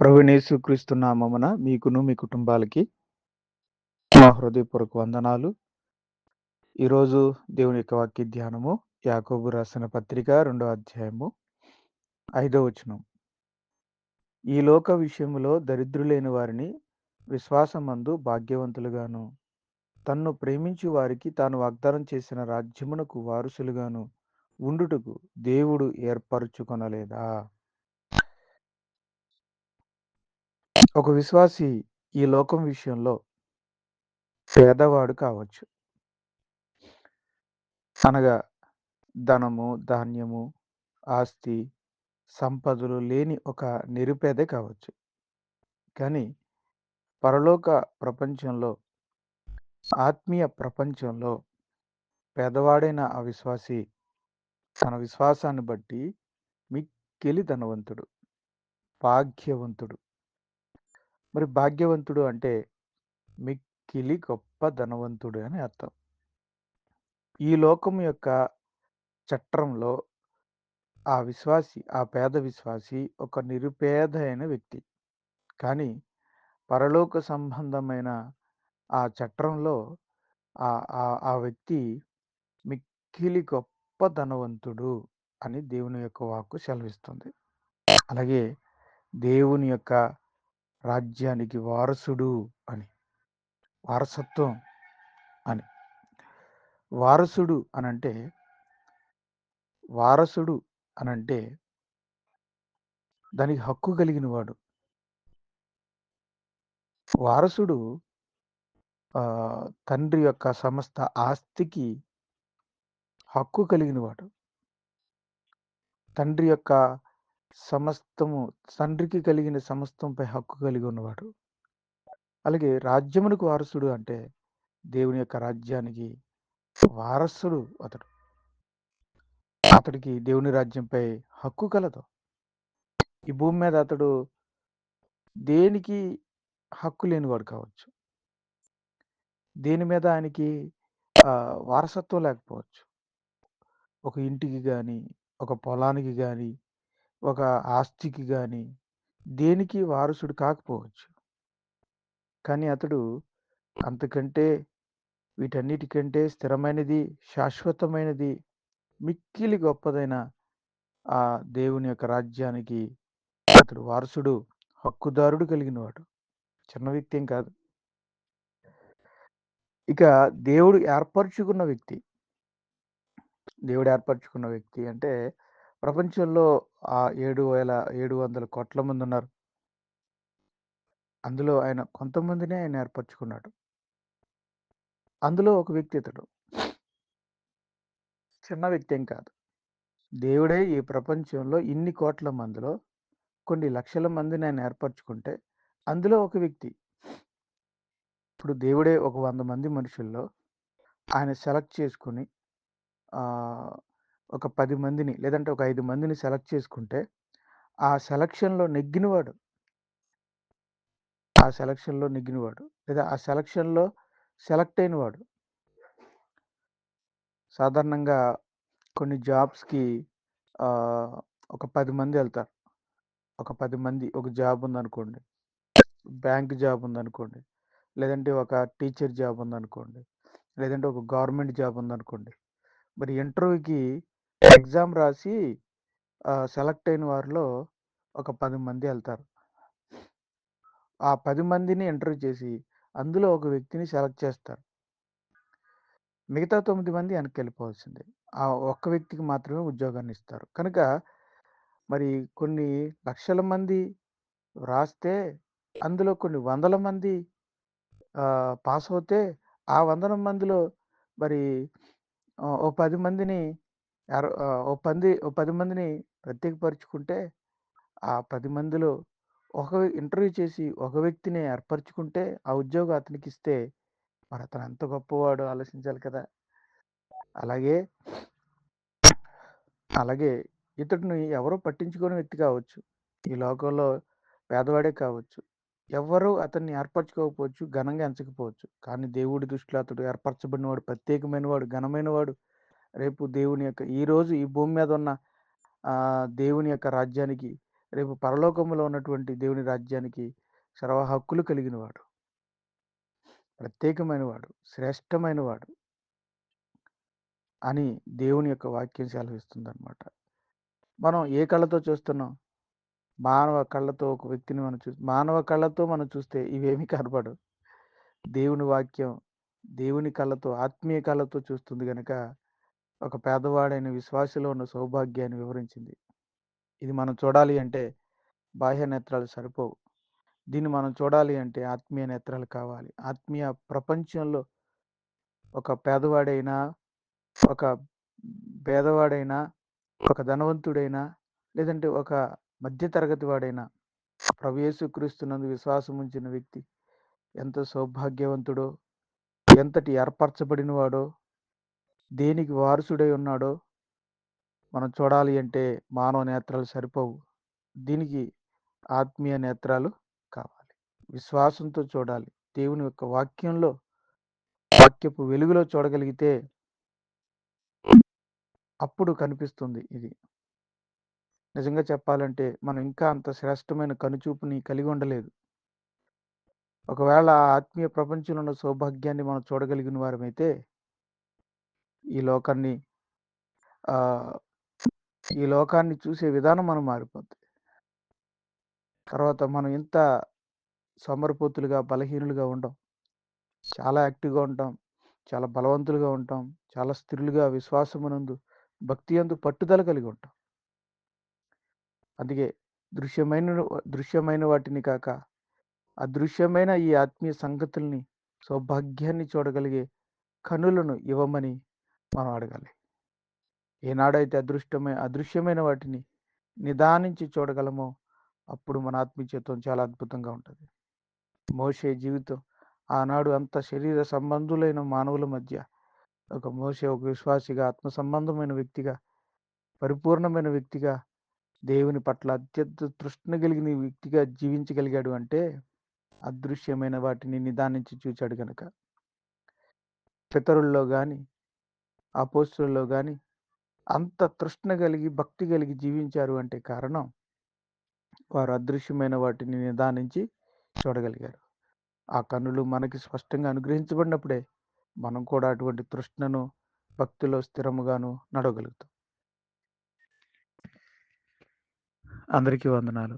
ప్రభునేసుక్రీస్తు నామమున మీకును మీ కుటుంబాలకి మా హృదయపూర్వక వందనాలు. ఈరోజు దేవుని యొక్క వాక్య ధ్యానము యాకోబు రాసిన పత్రిక రెండో అధ్యాయము ఐదో వచనం. ఈ లోక విషయంలో దరిద్రులైన వారిని విశ్వాసమందు భాగ్యవంతులుగాను తన్ను ప్రేమించు వారికి తాను వాగ్దానం చేసిన రాజ్యమునకు వారసులుగాను ఉండుటకు దేవుడు ఏర్పరచుకొనలేదా? ఒక విశ్వాసి ఈ లోకం విషయంలో పేదవాడు కావచ్చు. అనగా ధనము ధాన్యము ఆస్తి సంపదలు లేని ఒక నిరుపేద కావచ్చు. కానీ పరలోక ప్రపంచంలో ఆత్మీయ ప్రపంచంలో పేదవాడైన ఆ విశ్వాసి తన విశ్వాసాన్ని బట్టి మిక్కిలి ధనవంతుడు భాగ్యవంతుడు. మరి భాగ్యవంతుడు అంటే మిక్కిలి గొప్ప ధనవంతుడు అని అర్థం. ఈ లోకం యొక్క చట్రంలో ఆ విశ్వాసి ఆ పేద విశ్వాసి ఒక నిరుపేద అయిన వ్యక్తి. కానీ పరలోక సంబంధమైన ఆ చట్రంలో ఆ ఆ- ఆ వ్యక్తి మిక్కిలి గొప్ప ధనవంతుడు అని దేవుని యొక్క వాక్కు సెలవిస్తుంది. అలాగే దేవుని యొక్క రాజ్యానికి వారసుడు అని. వారసత్వం అని. వారసుడు అనంటే వారసుడు అనంటే దానికి హక్కు కలిగిన వాడు. వారసుడు తండ్రి యొక్క సమస్త ఆస్తికి హక్కు కలిగిన వాడు. తండ్రి యొక్క సమస్తము తండ్రికి కలిగిన సమస్తంపై హక్కు కలిగి ఉన్నవాడు. అలాగే రాజ్యమునకు వారసుడు అంటే దేవుని యొక్క రాజ్యానికి వారసుడు అతడు. అతడికి దేవుని రాజ్యంపై హక్కు కలదు. ఈ భూమి మీద అతడు దేనికి హక్కు లేనివాడు కావచ్చు. దేని మీద ఆయనకి వారసత్వం లేకపోవచ్చు. ఒక ఇంటికి కానీ ఒక పొలానికి కానీ ఒక ఆస్తికి కానీ దేనికి వారసుడు కాకపోవచ్చు. కానీ అతడు అంతకంటే వీటన్నిటికంటే స్థిరమైనది శాశ్వతమైనది మిక్కిలి గొప్పదైన ఆ దేవుని యొక్క రాజ్యానికి అతడు వారసుడు హక్కుదారుడు కలిగినవాడు. చిన్న వ్యక్తి ఏం కాదు. ఇక దేవుడు ఏర్పరచుకున్న వ్యక్తి. దేవుడు ఏర్పరచుకున్న వ్యక్తి అంటే ప్రపంచంలో ఆ ఏడు వేల ఏడు వందల కోట్ల మంది ఉన్నారు. అందులో ఆయన కొంతమందినే ఆయన ఏర్పరచుకున్నాడు. అందులో ఒక వ్యక్తి ఇతడు. చిన్న వ్యక్తి ఏం కాదు. దేవుడే ఈ ప్రపంచంలో ఇన్ని కోట్ల మందిలో కొన్ని లక్షల మందిని ఆయన ఏర్పరచుకుంటే అందులో ఒక వ్యక్తి. ఇప్పుడు దేవుడే ఒక వంద మంది మనుషుల్లో ఆయన సెలెక్ట్ చేసుకుని ఒక పది మందిని లేదంటే ఒక ఐదు మందిని సెలెక్ట్ చేసుకుంటే ఆ సెలక్షన్లో నెగ్గినవాడు ఆ సెలక్షన్లో నెగ్గినవాడు లేదా ఆ సెలక్షన్లో సెలెక్ట్ అయినవాడు. సాధారణంగా కొన్ని జాబ్స్కి ఒక పది మంది వెళ్తారు. ఒక పది మంది ఒక జాబ్ ఉందనుకోండి. బ్యాంక్ జాబ్ ఉందనుకోండి. లేదంటే ఒక టీచర్ జాబ్ ఉందనుకోండి. లేదంటే ఒక గవర్నమెంట్ జాబ్ ఉందనుకోండి. మరి ఇంటర్వ్యూకి ఎగ్జామ్ రాసి సెలెక్ట్ అయిన వారిలో ఒక పది మంది వెళ్తారు ఆ పది మందిని ఇంటర్వ్యూ చేసి అందులో ఒక వ్యక్తిని సెలెక్ట్ చేస్తారు. మిగతా తొమ్మిది మంది వెనక్కి వెళ్ళిపోవాల్సిందే ఆ ఒక్క వ్యక్తికి మాత్రమే ఉద్యోగాన్ని ఇస్తారు. కనుక మరి కొన్ని లక్షల మంది రాస్తే అందులో కొన్ని వందల మంది పాస్ అవుతే ఆ వందల మందిలో మరి ఆ, ఓ పది మందిని ఎర- ఆ, ఓ పంది ఓ పది మందిని ప్రత్యేకపరుచుకుంటే ఆ పది మందిలో ఒక ఇంటర్వ్యూ చేసి ఒక వ్యక్తిని ఏర్పరచుకుంటే ఆ ఉద్యోగం అతనికి ఇస్తే మరి అతను ఎంత గొప్పవాడు ఆలోచించాలి కదా! అలాగే అలాగే ఇతడిని ఎవరో పట్టించుకోని వ్యక్తి కావచ్చు. ఈ లోకంలో పేదవాడే కావచ్చు. ఎవరు అతన్ని ఏర్పరచుకోకపోవచ్చు ఘనంగా ఎంచకపోవచ్చు. కానీ దేవుడి దృష్టిలో అతడు ఏర్పరచబడినవాడు ప్రత్యేకమైన వాడు ఘనమైన వాడు రేపు దేవుని యొక్క ఈరోజు ఈ భూమి మీద ఉన్న దేవుని యొక్క రాజ్యానికి రేపు పరలోకంలో ఉన్నటువంటి దేవుని రాజ్యానికి సర్వ హక్కులు కలిగిన వాడు ప్రత్యేకమైన వాడు శ్రేష్టమైన వాడు అని దేవుని యొక్క వాక్యం సెలవిస్తుంది అనమాట మనం ఏ కళ్ళతో చూస్తున్నాం? మానవ కళ్ళతో ఒక వ్యక్తిని మనం చూ మానవ కళ్ళతో మనం చూస్తే ఇవేమీ కనపడు దేవుని వాక్యం దేవుని కళ్ళతో ఆత్మీయ కళ్ళతో చూస్తుంది కనుక ఒక పేదవాడైన విశ్వాసలో ఉన్న సౌభాగ్యాన్ని వివరించింది. ఇది మనం చూడాలి అంటే బాహ్య నేత్రాలు సరిపోవు. దీన్ని మనం చూడాలి అంటే ఆత్మీయ నేత్రాలు కావాలి. ఆత్మీయ ప్రపంచంలో ఒక పేదవాడైనా ఒక పేదవాడైనా ఒక ధనవంతుడైనా లేదంటే ఒక మధ్యతరగతి వాడైనా ప్రవేశ విశ్వాసం ఉంచిన వ్యక్తి ఎంత సౌభాగ్యవంతుడో ఎంతటి ఏర్పరచబడిన వాడో దేనికి వారసుడై ఉన్నాడో మనం చూడాలి అంటే మానవ నేత్రాలు సరిపోవు. దీనికి ఆత్మీయ నేత్రాలు కావాలి. విశ్వాసంతో చూడాలి. దేవుని యొక్క వాక్యంలో వాక్యపు వెలుగులో చూడగలిగితే అప్పుడు కనిపిస్తుంది ఇది. నిజంగా చెప్పాలంటే మనం ఇంకా అంత శ్రేష్టమైన కనుచూపుని కలిగి ఉండలేదు. ఒకవేళ ఆత్మీయ ప్రపంచంలో ఉన్న సౌభాగ్యాన్ని మనం చూడగలిగిన వారమైతే ఈ లోకాన్ని ఈ లోకాన్ని చూసే విధానం మనం మారిపోద్ది. తర్వాత మనం ఇంత సమర్పోతులుగా బలహీనులుగా ఉండం. చాలా యాక్టివ్గా ఉంటాం. చాలా బలవంతులుగా ఉంటాం. చాలా స్థిరులుగా విశ్వాసమునందు భక్తి యందు పట్టుదల కలిగి ఉంటాం. అందుకే దృశ్యమైన దృశ్యమైన వాటిని కాక అదృశ్యమైన ఈ ఆత్మీయ సంగతుల్ని సౌభాగ్యాన్ని చూడగలిగే కనులను ఇవ్వమని మనం అడగాలి. ఏనాడైతే అదృష్టమైన అదృశ్యమైన వాటిని నిదానించి చూడగలమో అప్పుడు మన ఆత్మీయత్వం చాలా అద్భుతంగా ఉంటుంది. మోసే జీవితం ఆనాడు అంత శరీర సంబంధులైన మానవుల మధ్య ఒక మోసే ఒక విశ్వాసిగా ఆత్మ సంబంధమైన వ్యక్తిగా పరిపూర్ణమైన వ్యక్తిగా దేవుని పట్ల అత్యంత తృష్ణ కలిగిన వ్యక్తిగా జీవించగలిగాడు అంటే అదృశ్యమైన వాటిని నిదానించి చూచాడు కనుక పితరుల్లో కానీ ఆ పోస్టుల్లో కానీ అంత తృష్ణ కలిగి భక్తి కలిగి జీవించారు అంటే కారణం వారు అదృశ్యమైన వాటిని నిదానించి చూడగలిగారు. ఆ కన్నులు మనకి స్పష్టంగా అనుగ్రహించబడినప్పుడే మనం కూడా అటువంటి తృష్ణను భక్తిలో స్థిరముగాను నడవగలుగుతాం. అందరికీ వందనాలు.